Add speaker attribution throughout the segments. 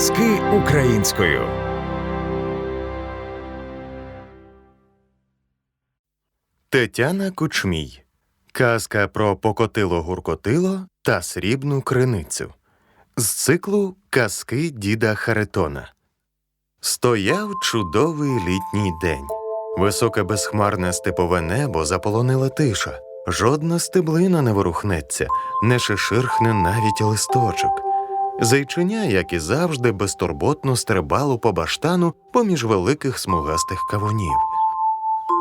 Speaker 1: Аудіоказки українською.
Speaker 2: Тетяна Кучмій. Казка про покотило-гуркотило та срібну криницю. З циклу Казки діда Харитона. Стояв чудовий літній день. Високе безхмарне степове небо заполонила тиша. Жодна стеблина не ворухнеться, не шиширхне навіть листочок. Зайчиня, як і завжди, безтурботно стрибало по баштану поміж великих смугастих кавунів.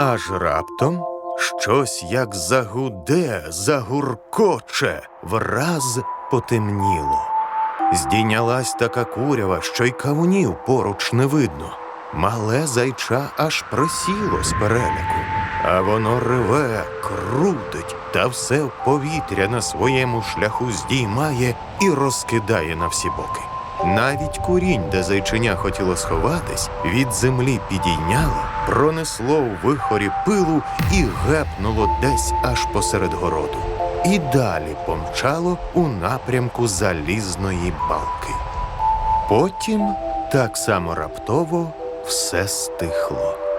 Speaker 2: Аж раптом щось як загуде, загуркоче, враз потемніло. Здійнялась така курява, що й кавунів поруч не видно. Мале зайча аж присіло з переляку, а воно реве, крутить та все повітря на своєму шляху здіймає і розкидає на всі боки. Навіть курінь, де зайчиня хотіло сховатись, від землі підійняло, пронесло в вихорі пилу і гепнуло десь аж посеред городу. І далі помчало у напрямку залізної балки. Потім так само раптово все стихло.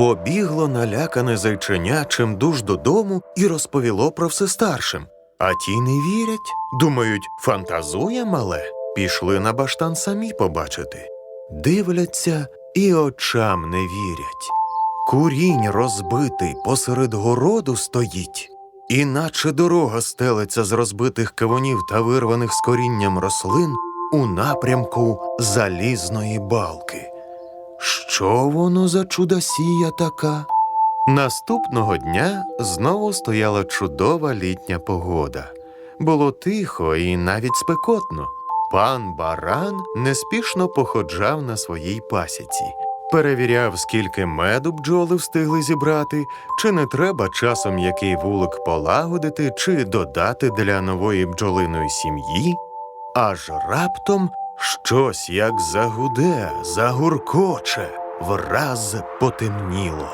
Speaker 2: Побігло налякане зайченя чимдуж додому і розповіло про все старшим. А ті не вірять, думають, фантазує мале. Пішли на баштан самі побачити. Дивляться і очам не вірять. Курінь розбитий посеред городу стоїть, іначе дорога стелиться з розбитих кавунів та вирваних з корінням рослин у напрямку залізної балки. Що воно за чудосія така? Наступного дня знову стояла чудова літня погода. Було тихо і навіть спекотно. Пан баран неспішно походжав на своїй пасіці, перевіряв, скільки меду бджоли встигли зібрати, чи не треба часом який вулик полагодити, чи додати для нової бджолиної сім'ї. Аж раптом щось як загуде, загуркоче, враз потемніло.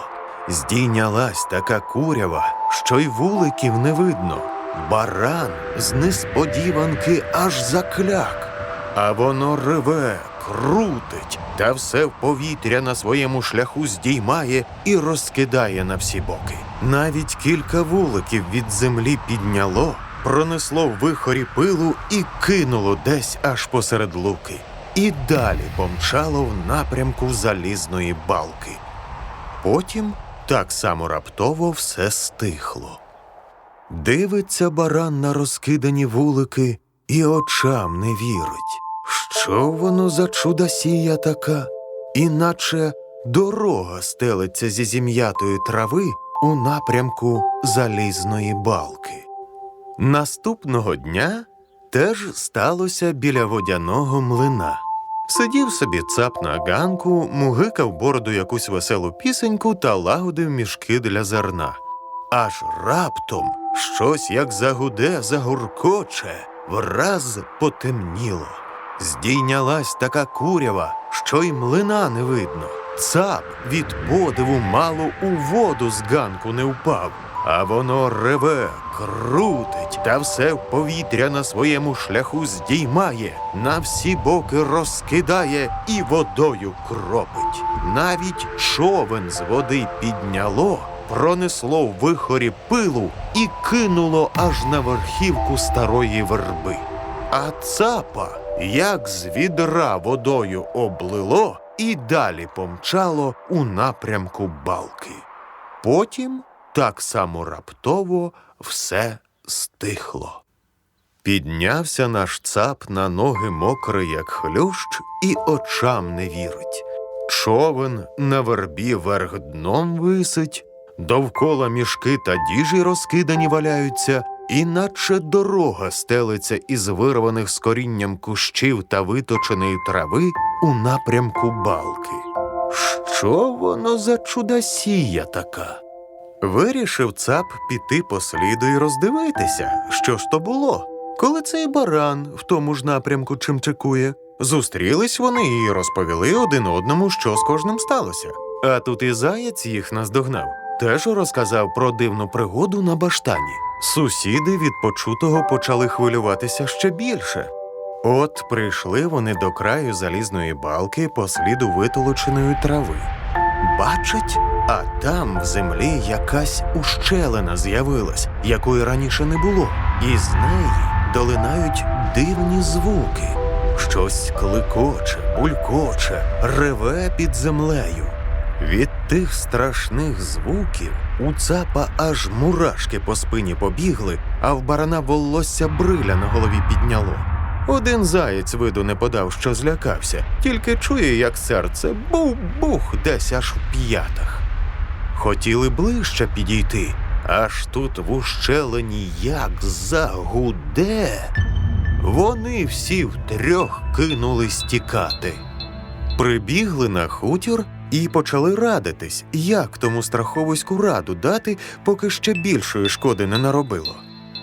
Speaker 2: Здійнялась така курява, що й вуликів не видно. Баран з несподіванки аж закляк, а воно реве, крутить та все в повітря на своєму шляху здіймає і розкидає на всі боки. Навіть кілька вуликів від землі підняло, пронесло в вихорі пилу і кинуло десь аж посеред луки. І далі помчало в напрямку залізної балки. Потім так само раптово все стихло. Дивиться баран на розкидані вулики і очам не вірить. Що воно за чудосія така? Іначе дорога стелиться зі зім'ятої трави у напрямку залізної балки. Наступного дня теж сталося біля водяного млина. Сидів собі цап на ганку, мугикав бороду якусь веселу пісеньку та лагодив мішки для зерна. Аж раптом щось як загуде, загуркоче, враз потемніло. Здійнялась така курява, що й млина не видно. Цап від подиву мало у воду з ганку не впав, а воно реве, крутить та все в повітря на своєму шляху здіймає, на всі боки розкидає і водою кропить. Навіть човен з води підняло, пронесло в вихорі пилу і кинуло аж на верхівку старої верби. А цапа, як з відра водою облило, і далі помчало у напрямку балки. Потім так само раптово все стихло. Піднявся наш цап на ноги мокрий, як хлющ, і очам не вірить. Човен на вербі верх дном висить, довкола мішки та діжі розкидані валяються, іначе дорога стелиться із вирваних з корінням кущів та виточеної трави у напрямку балки. Що воно за чудосія така? Вирішив цап піти по сліду і роздивитися, що ж то було, коли цей баран в тому ж напрямку чимчикує. Зустрілись вони і розповіли один одному, що з кожним сталося. А тут і заєць їх наздогнав. Теж розказав про дивну пригоду на баштані. Сусіди від почутого почали хвилюватися ще більше. От прийшли вони до краю залізної балки по сліду витолоченої трави. Бачать, а там в землі якась ущелина з'явилась, якої раніше не було, і з неї долинають дивні звуки. Щось кликоче, булькоче, реве під землею. Від тих страшних звуків у цапа аж мурашки по спині побігли, а в барана волосся бриля на голові підняло. Один заєць виду не подав, що злякався, тільки чує, як серце бух-бух десь аж в п'ятах. Хотіли ближче підійти, аж тут в ущелині як загуде. Вони всі втрьох кинулись тікати. Прибігли на хутір і почали радитись, як тому страховиську раду дати, поки ще більшої шкоди не наробило.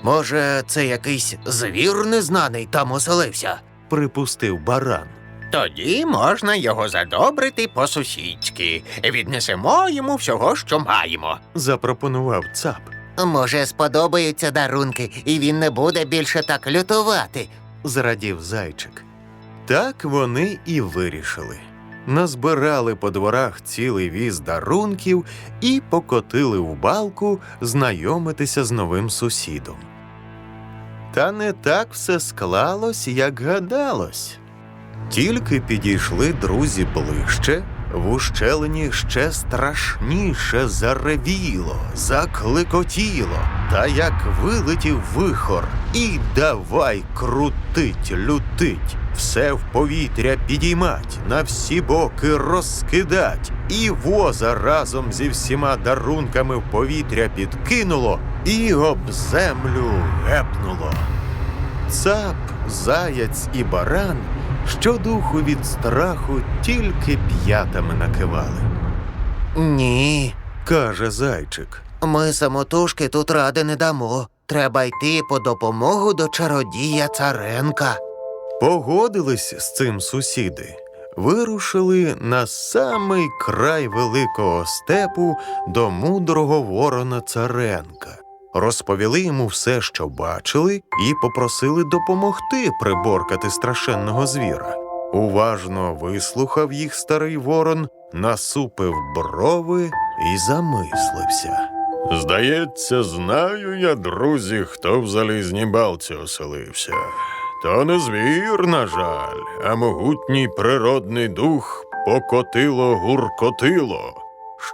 Speaker 3: Може, це якийсь звір незнаний там оселився?
Speaker 2: Припустив баран.
Speaker 3: Тоді можна його задобрити по-сусідськи. Віднесемо йому всього, що маємо.
Speaker 2: Запропонував цап.
Speaker 3: Може, сподобаються дарунки, і він не буде більше так лютувати.
Speaker 2: зрадів зайчик. Так вони і вирішили. Назбирали по дворах цілий віз дарунків і покотили в балку знайомитися з новим сусідом. Та не так все склалось, як гадалось. Тільки підійшли друзі ближче, в ущелині ще страшніше заревіло, закликотіло, та як вилетів вихор, і давай крутить, лютить, все в повітря підіймать, на всі боки розкидать, і воза разом зі всіма дарунками в повітря підкинуло і об землю гепнуло. Цап, заяць і баран щодуху від страху тільки п'ятами накивали.
Speaker 3: Ні,
Speaker 2: Каже зайчик.
Speaker 3: ми самотужки тут ради не дамо. Треба йти по допомогу до чародія Царенка.
Speaker 2: Погодились з цим сусіди. Вирушили на самий край великого степу до мудрого ворона Царенка. Розповіли йому все, що бачили, і попросили допомогти приборкати страшенного звіра. Уважно вислухав їх старий ворон, насупив брови і замислився. Здається, знаю я, друзі, хто в залізній балці оселився. То не звір, на жаль, а могутній природний дух покотило гуркотило.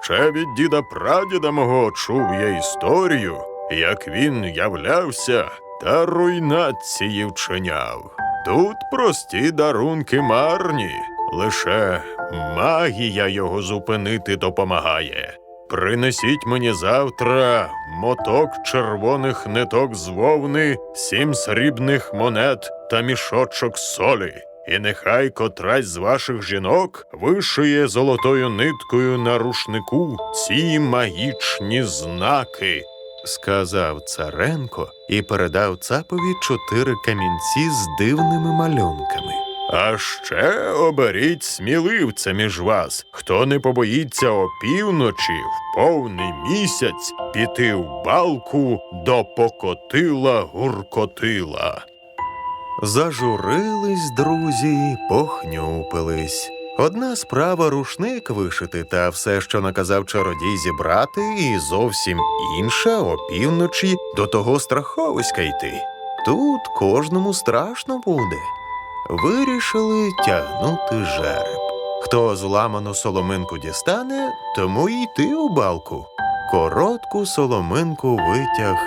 Speaker 2: Ще від діда прадіда мого чув я історію, як він являвся та руйнації вчиняв. Тут прості дарунки марні, лише магія його зупинити допомагає. Принесіть мені завтра моток червоних ниток з вовни, сім срібних монет та мішочок солі. І нехай котрась з ваших жінок вишиє золотою ниткою на рушнику ці магічні знаки, сказав Царенко і передав цапові чотири камінці з дивними малюнками. А ще оберіть сміливця між вас, хто не побоїться опівночі в повний місяць піти в балку до покотила гуркотила. Зажурились друзі, похнюпились. Одна справа рушник вишити та все, що наказав чародій зібрати, і зовсім інша опівночі до того страховиська йти. Тут кожному страшно буде. Вирішили тягнути жереб. Хто зламану соломинку дістане, тому й йти у балку. Коротку соломинку витяг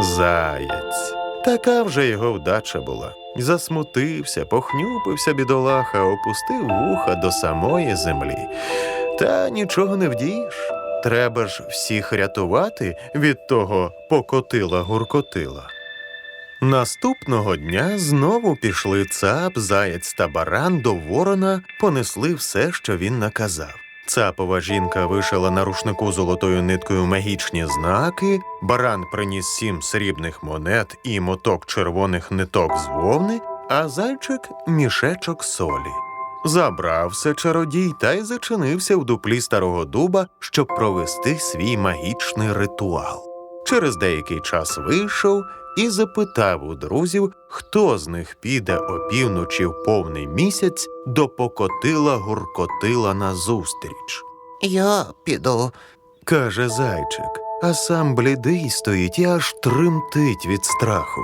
Speaker 2: заєць. Така вже його вдача була. Засмутився, похнюпився бідолаха, опустив вуха до самої землі. Та нічого не вдієш. Треба ж всіх рятувати від того покотила гуркотила. Наступного дня знову пішли цап, заєць та баран до ворона, понесли все, що він наказав. Цапова жінка вишила на рушнику золотою ниткою магічні знаки, баран приніс сім срібних монет і моток червоних ниток з вовни, а зайчик мішечок солі. Забрався чародій та й зачинився в дуплі старого дуба, щоб провести свій магічний ритуал. Через деякий час вийшов і запитав у друзів, хто з них піде опівночі в повний місяць до покотила гуркотила назустріч.
Speaker 3: Я піду.
Speaker 2: каже зайчик, а сам блідий стоїть і аж тремтить від страху.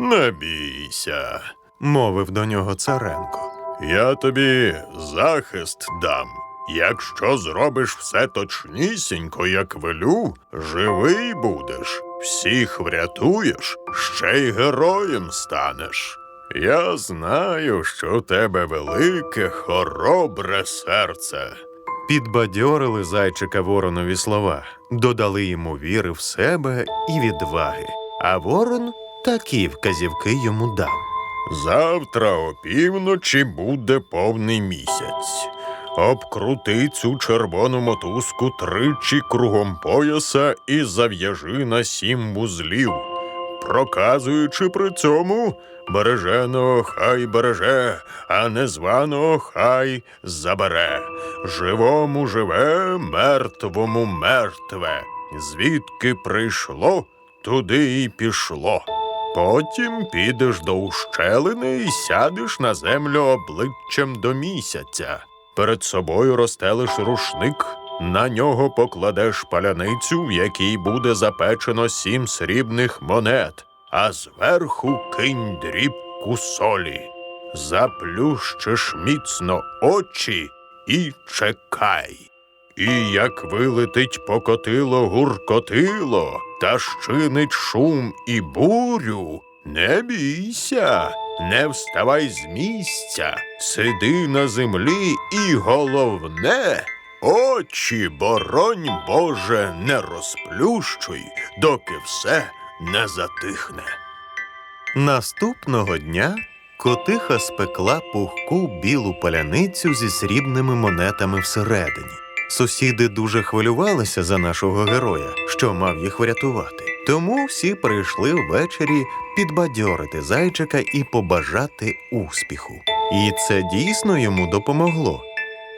Speaker 2: Не бійся, мовив до нього Царенко. Я тобі захист дам. Якщо зробиш все точнісінько, як велю, живий будеш, всіх врятуєш, ще й героєм станеш. Я знаю, що у тебе велике, хоробре серце. Підбадьорили зайчика воронові слова, додали йому віри в себе і відваги. А ворон такі вказівки йому дав. Завтра опівночі буде повний місяць. Обкрути цю червону мотузку тричі кругом пояса і зав'яжи на сім вузлів, проказуючи при цьому береженого хай береже, а незваного хай забере. Живому живе, мертвому мертве. Звідки прийшло, туди і пішло. Потім підеш до ущелини і сядеш на землю обличчям до місяця. Перед собою розстелиш рушник, на нього покладеш паляницю, в якій буде запечено сім срібних монет, а зверху кинь дрібку солі. Заплющиш міцно очі і чекай. І як вилетить покотило гуркотило та щинить шум і бурю, не бійся, не вставай з місця, сиди на землі і головне, очі, боронь Боже, не розплющуй, доки все не затихне. Наступного дня котиха спекла пухку білу паляницю зі срібними монетами всередині. Сусіди дуже хвилювалися за нашого героя, що мав їх врятувати. Тому всі прийшли ввечері підбадьорити зайчика і побажати успіху. І це дійсно йому допомогло.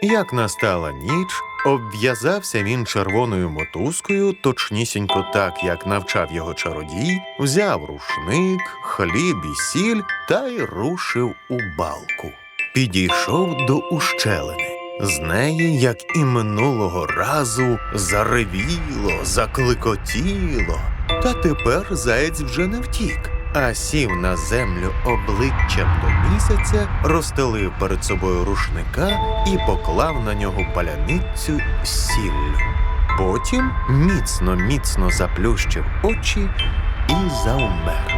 Speaker 2: Як настала ніч, обв'язався він червоною мотузкою, точнісінько так, як навчав його чародій, взяв рушник, хліб і сіль та й рушив у балку. Підійшов до ущелини. З неї, як і минулого разу, заревіло, закликотіло. Та тепер заєць вже не втік, а сів на землю обличчям до місяця, розстелив перед собою рушника і поклав на нього паляницю сіллю. Потім міцно, міцно заплющив очі і завмер.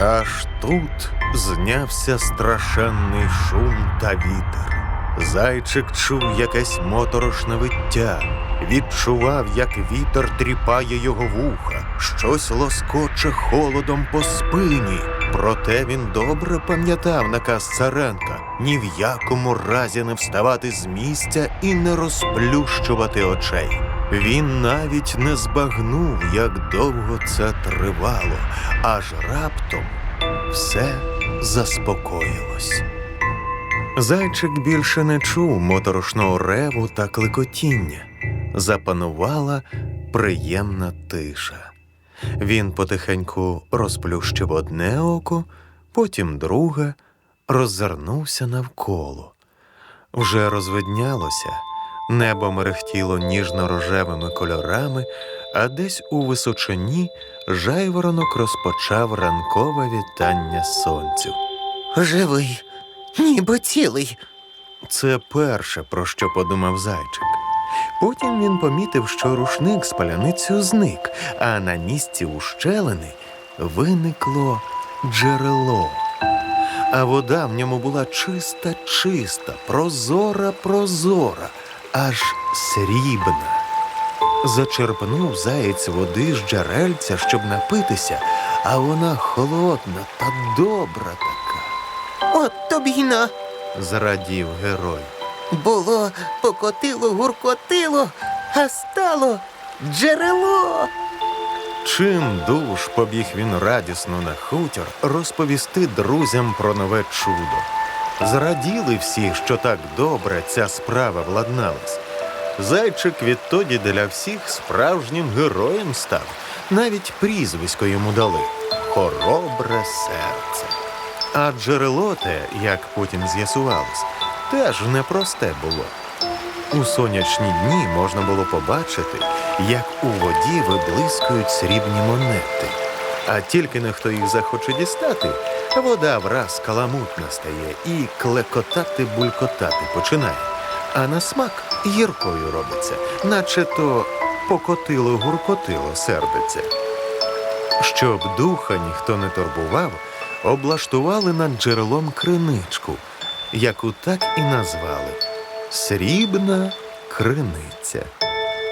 Speaker 2: Аж тут знявся страшенний шум та вітер. Зайчик чув якесь моторошне виття, відчував, як вітер тріпає його вуха, щось лоскоче холодом по спині. Проте він добре пам'ятав наказ Царенка ні в якому разі не вставати з місця і не розплющувати очей. Він навіть не збагнув, як довго це тривало, аж раптом все заспокоїлось. Зайчик більше не чув моторошного реву та кликотіння. Запанувала приємна тиша. Він потихеньку розплющив одне око, потім друге, роззирнувся навколо. Вже розвиднялося, небо мерехтіло ніжно-рожевими кольорами, а десь у височині жайворонок розпочав ранкове вітання сонцю.
Speaker 3: Живий, ніби цілий.
Speaker 2: Це перше, про що подумав зайчик. Потім він помітив, що рушник з паляницею зник, а на місці ущелини виникло джерело. А вода в ньому була чиста, чиста, прозора, прозора, аж срібна. Зачерпнув заєць води з джерельця, щоб напитися, а вона холодна та добра
Speaker 3: тобі на.
Speaker 2: зрадів герой.
Speaker 3: Було, покотило, гуркотило, а стало джерело.
Speaker 2: Чим душ побіг він радісно на хутір розповісти друзям про нове чудо. Зраділи всі, що так добре ця справа владналась. Зайчик відтоді для всіх справжнім героєм став, навіть прізвисько йому дали хоробре серце. А джерело те, як потім з'ясувалось, теж непросте було. У сонячні дні можна було побачити, як у воді виблискують срібні монети. А тільки не хто їх захоче дістати, вода враз каламутна стає і клекотати булькотати починає. А на смак гіркою робиться, наче то покотило гуркотило сердиться. Щоб духа ніхто не турбував, облаштували над джерелом криничку, яку так і назвали Срібна криниця.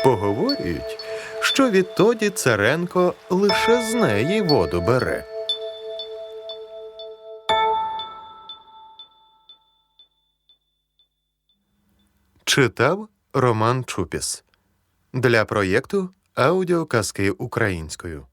Speaker 2: Поговорюють, що відтоді Царенко лише з неї воду бере. Читав Роман Чупіс для проєкту Аудіоказки українською.